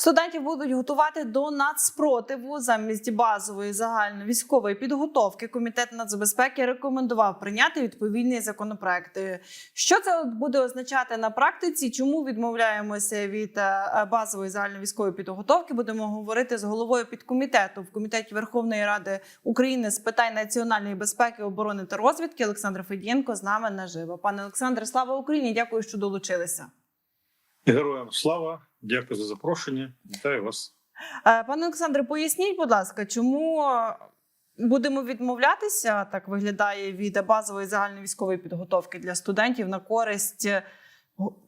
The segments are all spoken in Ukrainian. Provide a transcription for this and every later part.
Студентів будуть готувати до нацспротиву замість базової загальновійськової підготовки. Комітет нацбезпеки рекомендував прийняти відповідний законопроект. Е, Що це буде означати на практиці? Чому відмовляємося від е, базової загальновійськової підготовки? Будемо говорити з головою підкомітету в комітеті Верховної Ради України з питань національної безпеки, оборони та розвідки. Олександр Федієнко з нами наживо. Пане Олександре, слава Україні! Дякую, що долучилися. Героям слава, дякую за запрошення. Вітаю вас. Е, Пане Олександре, поясніть, будь ласка, чому будемо відмовлятися, так виглядає від базової загальновійськової підготовки для студентів на користь е,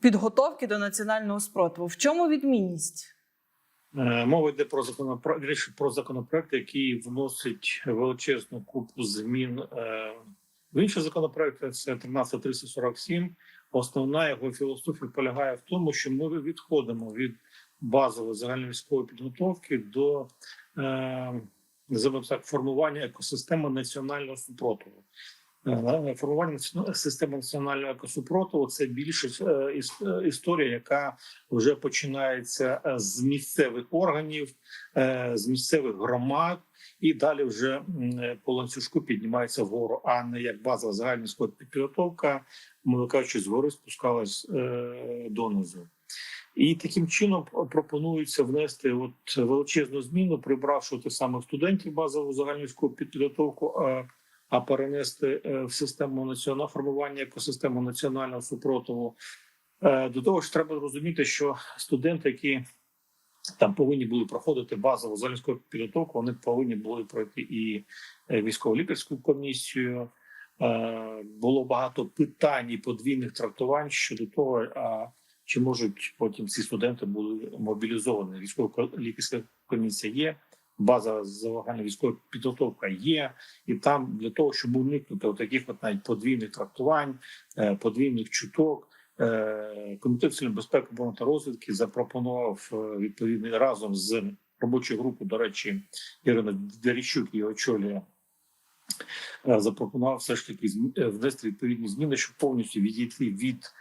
підготовки до національного спротиву? В чому відмінність? Е, Мова йде про законопроект про законопроект, який вносить величезну купу змін в інші законопроекти. Це 13347. Основна його філософія полягає в тому, що ми відходимо від базової загальновійськової підготовки до е, так формування екосистеми національного супротиву. Е, Формування системи національного екосупротиву це більше іс- історія, яка вже починається е, з місцевих органів, е, з місцевих громад, і далі вже по ланцюжку піднімається вгору, а не як базова загальна підготовка, мовно кажучи, згори спускалась е, донизу. І таким чином пропонується внести от величезну зміну, прибравши тих самих студентів базову загальну підготовку, а, а перенести е, в систему національного формування екосистему національного супротиву. Е, До того ж, треба розуміти, що студенти, які там повинні були проходити базову загальну підготовку, вони повинні були пройти і е, військово-лікарську комісію. Е, Було багато питань і подвійних трактувань щодо того, а чи можуть потім ці студенти були мобілізовані. Військово-лікарська комісія є, база загальна військова підготовка є, і там для того, щоб уникнути таких от навіть подвійних трактувань, е, подвійних чуток. Е, Комітет безпеки та розвідки запропонував е, відповідний разом з робочою групою, до речі, Ірина Дерещук її очолює. е, Запропонував все ж таки внести відповідні зміни, щоб повністю відійти від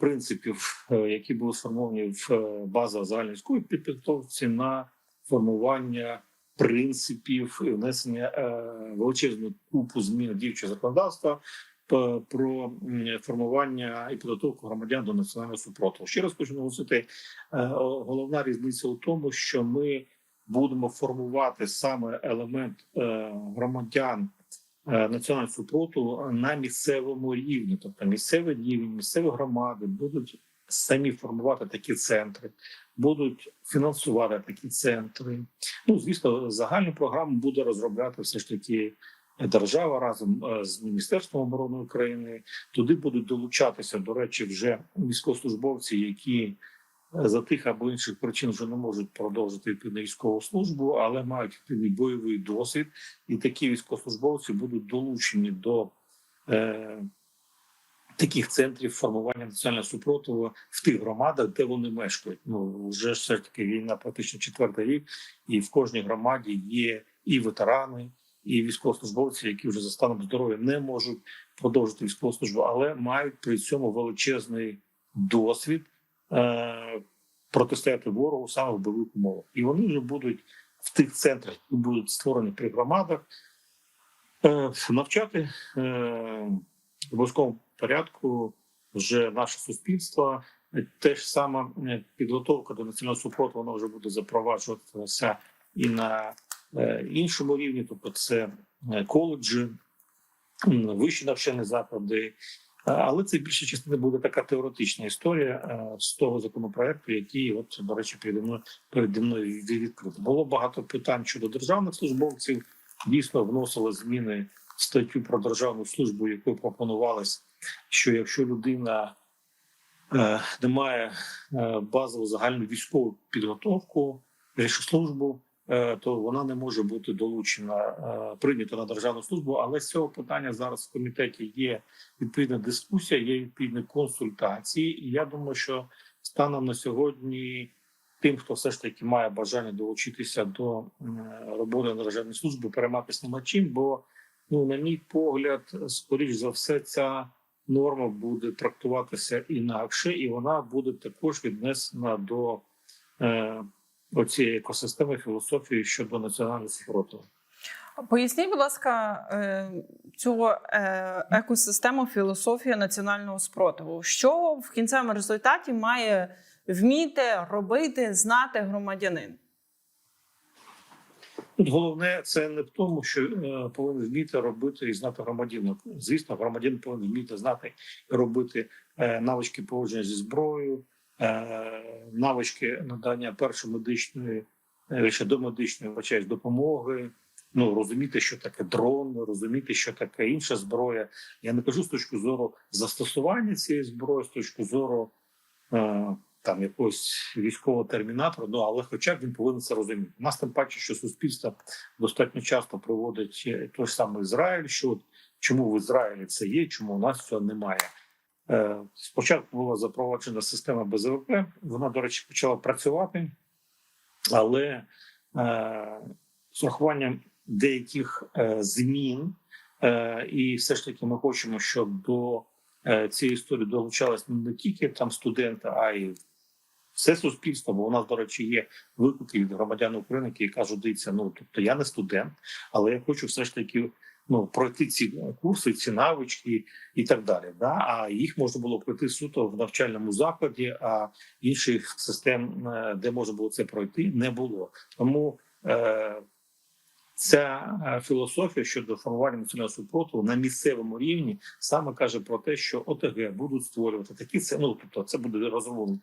принципів, які були сформовані в е, база підготовці на формування принципів і внесення величезну купу змін діючого законодавства про формування і підготовку громадян до національного супротиву. Ще раз хочу наголосити, е, головна різниця у тому, що ми будемо формувати саме елемент е, громадян е, національного супротиву на місцевому рівні, тобто місцевий рівень, місцеві громади будуть самі формувати такі центри, будуть фінансувати такі центри. Ну звісно, загальну програму буде розробляти все ж таки держава разом е, з міністерством оборони України. Туди будуть долучатися, до речі, вже військовослужбовці, які е, за тих або інших причин вже не можуть продовжити відповідну військову службу, але мають відповідний бойовий досвід, і такі військовослужбовці будуть долучені до е, таких центрів формування національного супротиву в тих громадах, де вони мешкають. Ну вже все ж таки війна практично четвертий рік, і в кожній громаді є і ветерани, і військовослужбовці, які вже за станом здоров'я не можуть продовжити військову службу, але мають при цьому величезний досвід е, протистояти ворогу саме в бойових умовах. І вони вже будуть в тих центрах, які будуть створені при громадах, е, навчати е, в обов'язковому порядку вже наше суспільство. Те ж саме підготовка до національного супротиву вона вже буде запроваджуватися і на іншому рівні, тобто це е, коледжі, вищі навчальні заклади. Е, Але це більша частина буде така теоретична історія е, з того законопроекту, який, от до речі, переді мною переді мною відкрито. Було багато питань щодо державних службовців. Дійсно вносили зміни в статтю про державну службу, якою пропонувалось, що якщо людина е, не має е, базову загальну військову підготовку, службу, е, то вона не може бути долучена, е, прийнята на державну службу. Але з цього питання зараз в комітеті є відповідна дискусія, є відповідні консультації. І я думаю, що станом на сьогодні. Тим, хто все ж таки має бажання долучитися до роботи на державній службі, перейматися нема чим, бо ну, на мій погляд, скоріш за все, ця норма буде трактуватися інакше, і вона буде також віднесена до е, оцієї екосистеми філософії щодо національного спротиву. Поясніть, будь ласка, е, цю е, екосистему філософії національного спротиву. Що в кінцевому результаті має вміти робити, знати громадянин? Тут головне це не в тому, що е, повинен вміти робити і знати громадянин. Звісно, громадянин повинен вміти знати і робити навички поводження зі зброєю, навички надання першої медичної е, ще домедичної вибачаюсь, допомоги. Ну розуміти, що таке дрон, розуміти, що таке інша зброя. Я не кажу з точки зору застосування цієї зброї, з точки зору е, там якогось військового термінатора, ну але хоча б він повинен це розуміти. У нас тим паче, що суспільство достатньо часто проводить е, той самий Ізраїль. Що чому в Ізраїлі це є, чому у нас цього немає? Е, спочатку була запроваджена система БЗВП. Вона, до речі, почала працювати, але е, з урахуванням деяких е, змін, і все ж таки ми хочемо, щоб до цієї історії долучалось не тільки там студенти, а й все суспільство. Бо у нас, до речі, є виклики від громадян України, які кажуть, дивіться, ну тобто я не студент, але я хочу все ж таки ну пройти ці курси, ці навички і так далі. Да? А їх можна було пройти суто в навчальному закладі, а інших систем, е, де можна було це пройти, не було. Тому е, ця е, філософія щодо формування національного супротиву на місцевому рівні саме каже про те, що ОТГ будуть створювати такі це. Ну тобто, це буде розроблені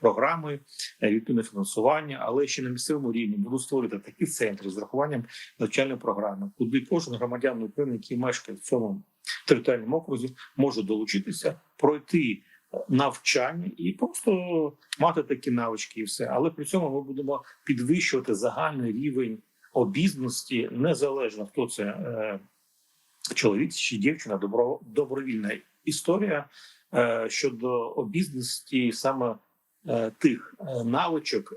програми, е, відповідне фінансування, але ще на місцевому рівні будуть створювати такі центри з врахуванням навчальної програми, куди кожен громадян України, який мешкає в цьому територіальному окрузі, може долучитися, пройти е, навчання і просто мати такі навички, і все. Але при цьому ми будемо підвищувати загальний рівень обізнаності, незалежно хто це е, чоловік чи дівчина, добро, добровільна історія е, щодо обізнаності саме е, тих навичок,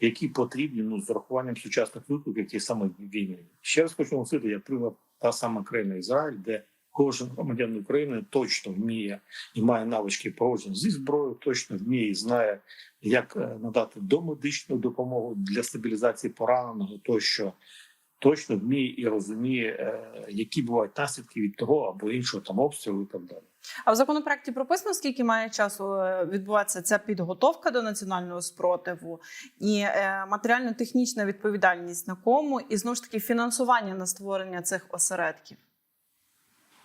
які потрібні ну, з урахуванням сучасних викликів, ті саме війни. Ще раз хочу наголосити, я приклад та сама країна Ізраїль, де кожен громадянин України точно вміє і має навички поводження зі зброєю, точно вміє і знає, як е, надати домедичну допомогу для стабілізації пораненого, тощо точно вміє і розуміє, е, які бувають наслідки від того або іншого там обстрілу і так далі. А в законопроекті прописано, скільки має часу е, відбуватися ця підготовка до національного спротиву і матеріально-технічна відповідальність на кому, і знову ж таки фінансування на створення цих осередків.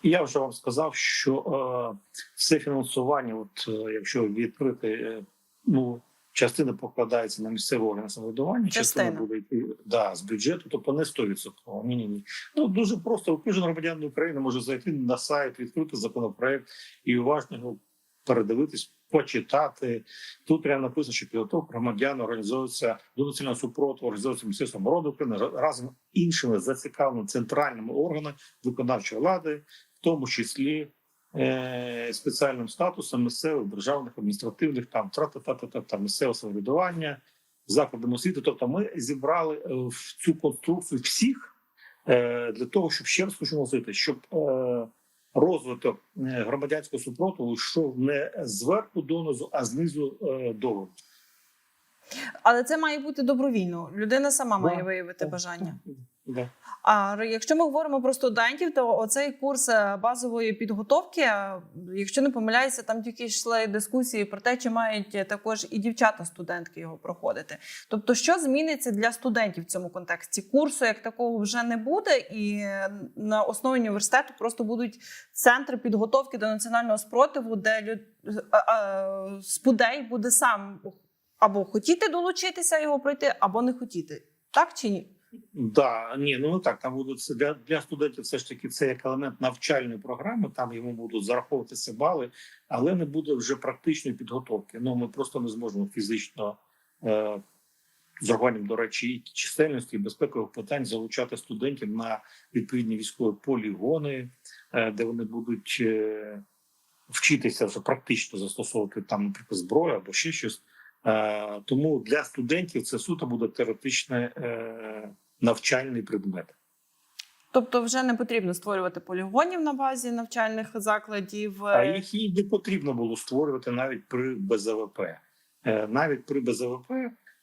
Я вже вам сказав, що е, все фінансування, от е, якщо відкрити, е, ну частина покладається на місцеве органи самоврядування, частина Частина. буде йти да, з бюджету, тобто не 100%. Ні, ні, ні. Ну дуже просто. Кожен громадянин України може зайти на сайт, відкрити законопроект і уважно його передивитись, почитати. Тут прямо написано, що підготовка громадян організовується до національного супротиву, організовується Міністерством оборони України разом з іншими зацікавленими центральними органами виконавчої влади, в тому числі е, спеціальним статусом місцевих державних адміністративних там тра-та-та-та-та, там місцевого самоврядування, закладами освіти. Тобто, ми зібрали е, в цю конструкцію всіх е, для того, щоб ще раз хочу наголосити, щоб е, розвиток е, громадянського супротиву йшов не зверху донизу, а знизу е, догору. Але це має бути добровільно. Людина сама має виявити бажання. А якщо ми говоримо про студентів, то оцей курс е, базової підготовки, е, якщо не помиляюся, там тільки йшли дискусії про те, чи мають е, також і дівчата-студентки його проходити. Тобто, що зміниться для студентів в цьому контексті? Курсу як такого вже не буде, і на основі університету просто будуть центри підготовки до національного спротиву, де люд... спудей буде сам або хотіти долучитися його пройти, або не хотіти. Так чи ні? Да, ні, ну так. Там будуть для, для студентів. Все ж таки, це як елемент навчальної програми. Там йому будуть зараховуватися бали, але не буде вже практичної підготовки. Ну ми просто не зможемо фізично е, з урахуванням, до речі, і чисельності і безпекових питань залучати студентів на відповідні військові полігони, е, де вони будуть е, вчитися вже практично застосовувати там, наприклад, зброю або ще щось. Е, тому для студентів це суто буде теоретичне е, навчальний предмет. Тобто, вже не потрібно створювати полігонів на базі навчальних закладів. А е, їх і не потрібно було створювати навіть при БЗВП. Навіть при БЗВП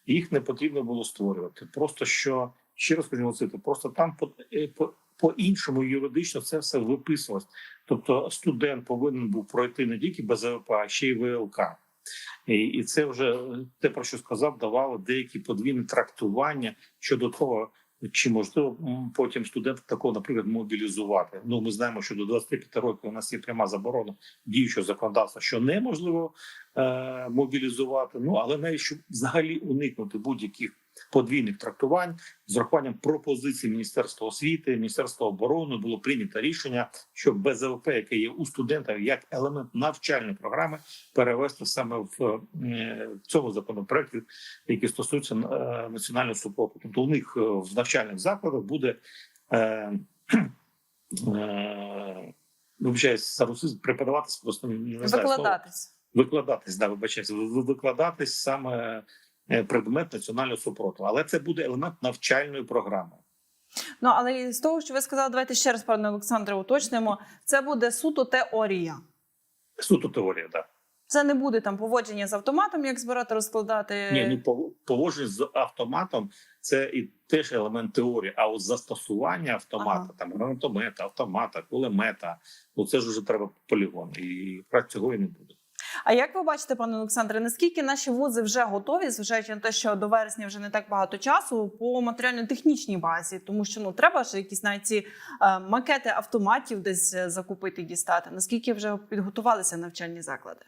їх не потрібно було створювати. Просто що ще раз хочу наголосити, просто там по, по, по іншому юридично це все виписувалось. Тобто студент повинен був пройти не тільки БЗВП, а ще й ВЛК. І, це вже те, про що сказав, давало деякі подвійні трактування щодо того, чи можливо потім студент такого, наприклад, мобілізувати. Ну, ми знаємо, що до 25 років у нас є пряма заборона діючого законодавства, що неможливо е, мобілізувати. Ну але навіть щоб взагалі уникнути будь-яких подвійних трактувань з урахуванням пропозицій Міністерства освіти, Міністерства оборони було прийнято рішення, що БЗВП, яке є у студента, як елемент навчальної програми, перевести саме в е, цьому законопроекті, який стосується е, національного супротиву. Тобто у них е, в навчальних закладах буде. Е, е, Вибачаюсь, за русизм преподаватися просто не знаю. Викладатись. викладатись, да, вибачаюсь, ви- ви- викладатись саме предмет національного супротиву, але це буде елемент навчальної програми. Ну але з того, що ви сказали, давайте ще раз, пане Олександре, уточнимо. Це буде суто теорія. Суто теорія, да. Це не буде там поводження з автоматом, як збирати, розкладати. Ні, ну поводження з автоматом це і теж елемент теорії. А от застосування автомата, Ага. там гранатомета, автомата, кулемета, ну це ж вже треба полігон, і цього і не буде. А як ви бачите, пане Олександре, наскільки наші вузи вже готові, зважаючи на те, що до вересня вже не так багато часу по матеріально-технічній базі, тому що ну треба ж якісь навіть ці е, макети автоматів десь е, закупити дістати. Наскільки вже підготувалися навчальні заклади?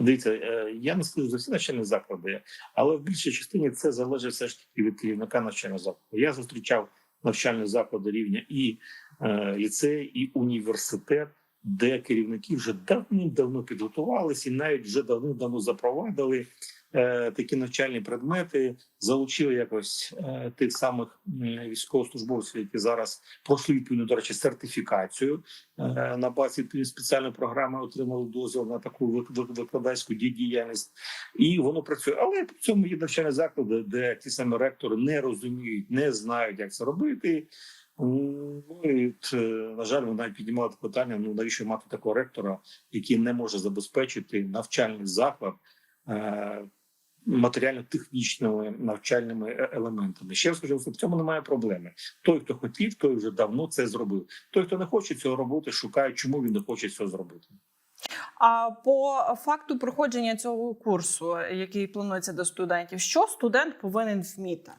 Дивіться, е, я не скажу за всі навчальні заклади, але в більшій частині це залежить все ж таки від керівника навчального закладу. Я зустрічав навчальні заклади рівня і ліцей, і університет, де керівники вже давним-давно підготувалися і навіть вже давним-давно запровадили е, такі навчальні предмети, залучили якось е, тих самих військовослужбовців, які зараз пройшли відповідно, до речі, сертифікацію е, на базі спеціальної програми, отримали дозвіл на таку вик- вик- викладацьку діяльність, і воно працює. Але при цьому є навчальні заклади, де ті самі ректори не розуміють, не знають, як це робити. Ну і е, на жаль, піднімали це питання: ну навіщо мати такого ректора, який не може забезпечити навчальний заклад е, матеріально-технічними навчальними е- елементами. Ще раз скажу, в цьому немає проблеми. Той, хто хотів, той вже давно це зробив. Той, хто не хоче цього робити, шукає, чому він не хоче цього зробити. А по факту проходження цього курсу, який планується до студентів, що студент повинен вміти?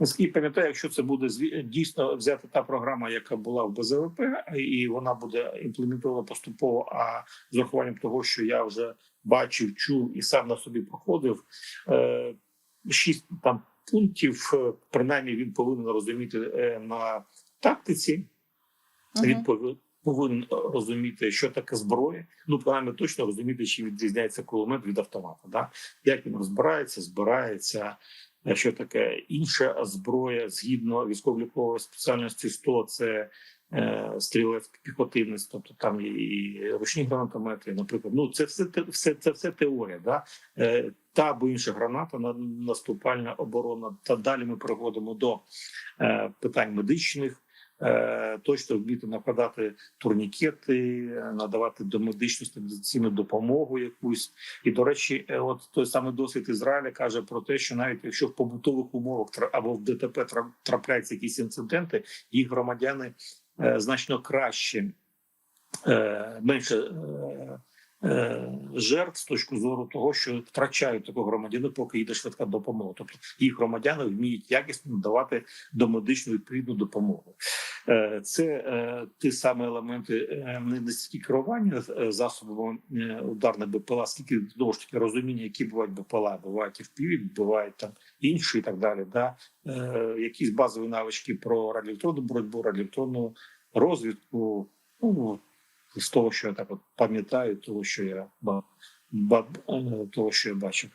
Наскільки пам'ятаю, якщо це буде дійсно взяти та програма, яка була в БЗВП, і вона буде імплементована поступово. А з урахуванням того, що я вже бачив, чув і сам на собі проходив, е, шість там пунктів, е, принаймні він повинен розуміти е, на тактиці. Він повинен. Розуміти, що таке зброя. Ну принаймні точно розуміти, чи відрізняється кулемет від автомата. Да? Як він розбирається, збирається, що таке інша зброя згідно військово-лікової спеціальності 100 – це е, стрілець піхотинець, тобто там є і ручні гранатомети, наприклад. Ну це все те- все це все теорія. Да? Е, та або інша граната на наступальна оборона. Та далі ми приходимо до е, питань медичних. Е, Точно вміти накладати турнікети, е, надавати домедичну стабілізаційну допомогу якусь. І до речі, е, от той самий досвід Ізраїля каже про те, що навіть якщо в побутових умовах або в ДТП тра- трапляються якісь інциденти, їх громадяни значно краще, менше. Е, Жертв з точки зору того, що втрачають такого громадянина, поки йде швидка допомога. Тобто їх громадяни вміють якісно надавати домедичну відповідну допомогу. Е, Це е, ті самі елементи не стільки керування засобами ударних БПЛА, скільки знову ж таки розуміння, які бувають БПЛА, бувають і впіві, бувають там інші і так далі. Да? Якісь базові навички про радіоелектронну боротьбу, радіоелектронну розвідку. Ну з того, що я так от пам'ятаю, того, що я е, того, що я бачив.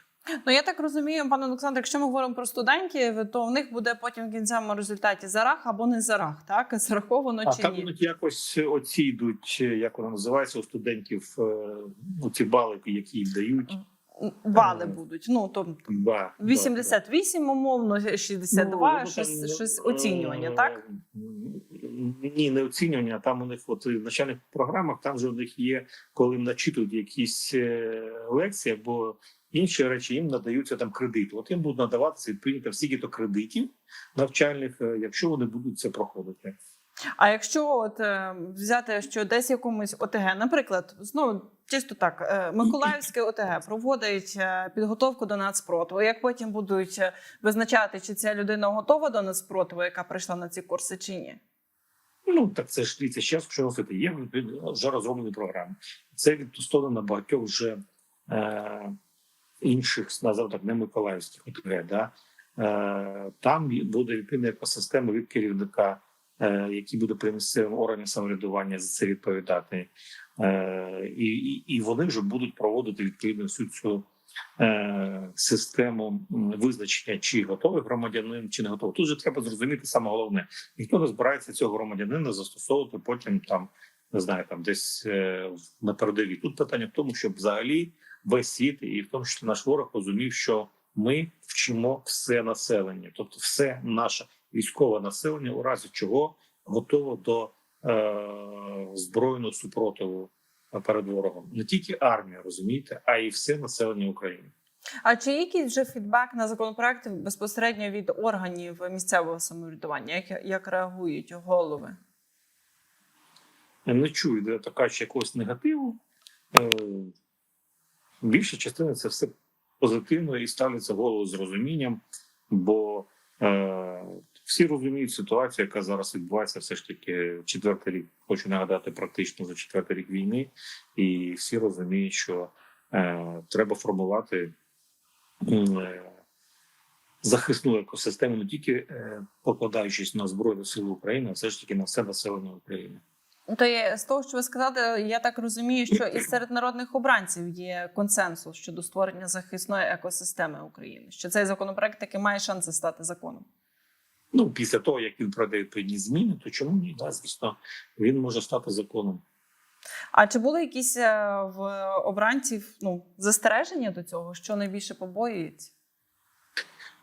Ну я так розумію, пане Олександр, якщо ми говоримо про студентів, то в них буде потім в кінцевому результаті зарах або не зарах, так зараховано А чи там ні? будуть якось оці йдуть, як воно називається у студентів, е, ну, ці бали, які їм дають. Бали Е, будуть. Ну то Ба, ба, 88, умовно, ба. 62, Ну, щось, щось е, оцінювання, так? Ні, не оцінювання. Там у них от в навчальних програмах, там же у них є, коли їм начитують якісь е, лекції або інші речі їм надаються там кредити. От їм будуть надаватися відповідно там стільки-то кредитів навчальних, е, якщо вони будуть це проходити. А якщо от е, взяти, що десь якомусь ОТГ, наприклад, знову чисто так, Миколаївське ОТГ проводить підготовку до нацпротиву. Як потім будуть визначати, чи ця людина готова до нацпротиву, яка прийшла на ці курси, чи ні? Ну так це ж дивіться, ще що носити. Є вже розроблені програми. Це відсторонено багатьох вже е, інших назав так, не миколаївських ОТГ. Да? Е, там буде відповідна екосистема від керівника, е, який буде при місцевому органі самоврядування за це відповідати. Е, і, і, вони вже будуть проводити відповідно всю цю систему визначення, чи готовий громадянин, чи не готовий. Тут же треба зрозуміти саме головне. Ніхто не збирається цього громадянина застосовувати потім там, не знаю, там десь е, на передовій. Тут питання в тому, щоб взагалі весь світ, і в тому числі наш ворог розумів, що ми вчимо все населення, тобто все наше військове населення, у разі чого готово до е, збройного супротиву перед ворогом. Не тільки армія, розумієте, а й все населення України. А чи якийсь вже фідбек на законопроекти безпосередньо від органів місцевого самоврядування? Як, як реагують голови? Я не чую, де така ще якогось негативу. Е, Більша частина це все позитивно і ставляться голову з розумінням, бо е, всі розуміють ситуацію, яка зараз відбувається, все ж таки четвертий рік. Хочу нагадати, практично за четвертий рік війни, і всі розуміють, що е, треба формувати е, захисну екосистему, не тільки е, покладаючись на Збройні Сили України, а все ж таки на все населення України. То є, з того, що ви сказали, я так розумію, що і серед народних обранців є консенсус щодо створення захисної екосистеми України. Що цей законопроект таки має шанси стати законом. Ну, після того, як він пройде відповідні зміни, то чому ні? Да, звісно, він може стати законом. А чи були якісь е, в обранців ну, застереження до цього, що найбільше побоюється?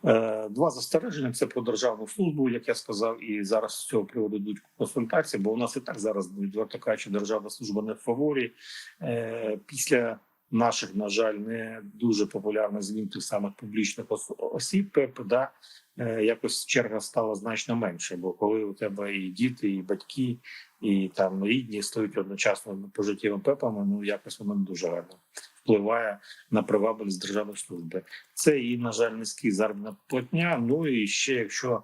Е, Два застереження: це про державну службу, як я сказав, і зараз з цього приводу йдуть консультації, бо у нас і так зараз відверто кажучи, державна служба не в фаворі. Е, Після наших, на жаль, не дуже популярних змін тих самих публічних ос- осіб ПЕП, да, е, якось черга стала значно менше. Бо коли у тебе і діти, і батьки, і там рідні стають одночасно пожиттєвими пепами, ну якось воно не дуже гарно впливає на привабливість державної служби. Це і, на жаль, низький заробітна платня. Ну і ще якщо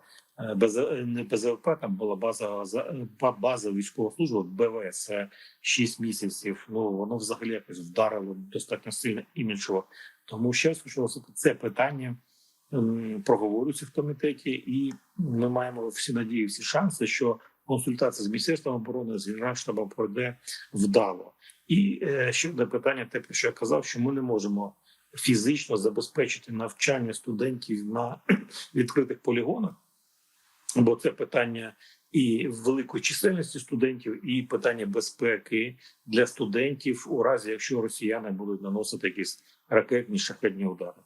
без е, не БЗВП, там була база за- е, ба- база військової служби БВС це 6 місяців. Ну воно взагалі якось вдарило достатньо сильно іміджово. Тому ще раз хочу це питання м, проговорюється в комітеті, і ми маємо всі надії, всі шанси, що консультація з міністерством оборони з генеральштабом пройде вдало. І е, ще одне питання, те, про що я казав, що ми не можемо фізично забезпечити навчання студентів на відкритих полігонах, бо це питання і великої чисельності студентів, і питання безпеки для студентів у разі, якщо росіяни будуть наносити якісь ракетні шахетні удари.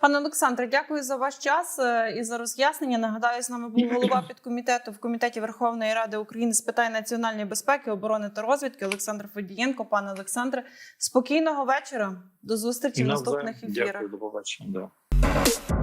Пане Олександре, дякую за ваш час е, і за роз'яснення. Нагадаю, з нами був голова підкомітету в комітеті Верховної Ради України з питань національної безпеки, оборони та розвідки Олександр Федієнко. Пане Олександре, спокійного вечора. До зустрічі в наступних ефірах. Дякую, до побачення. Да.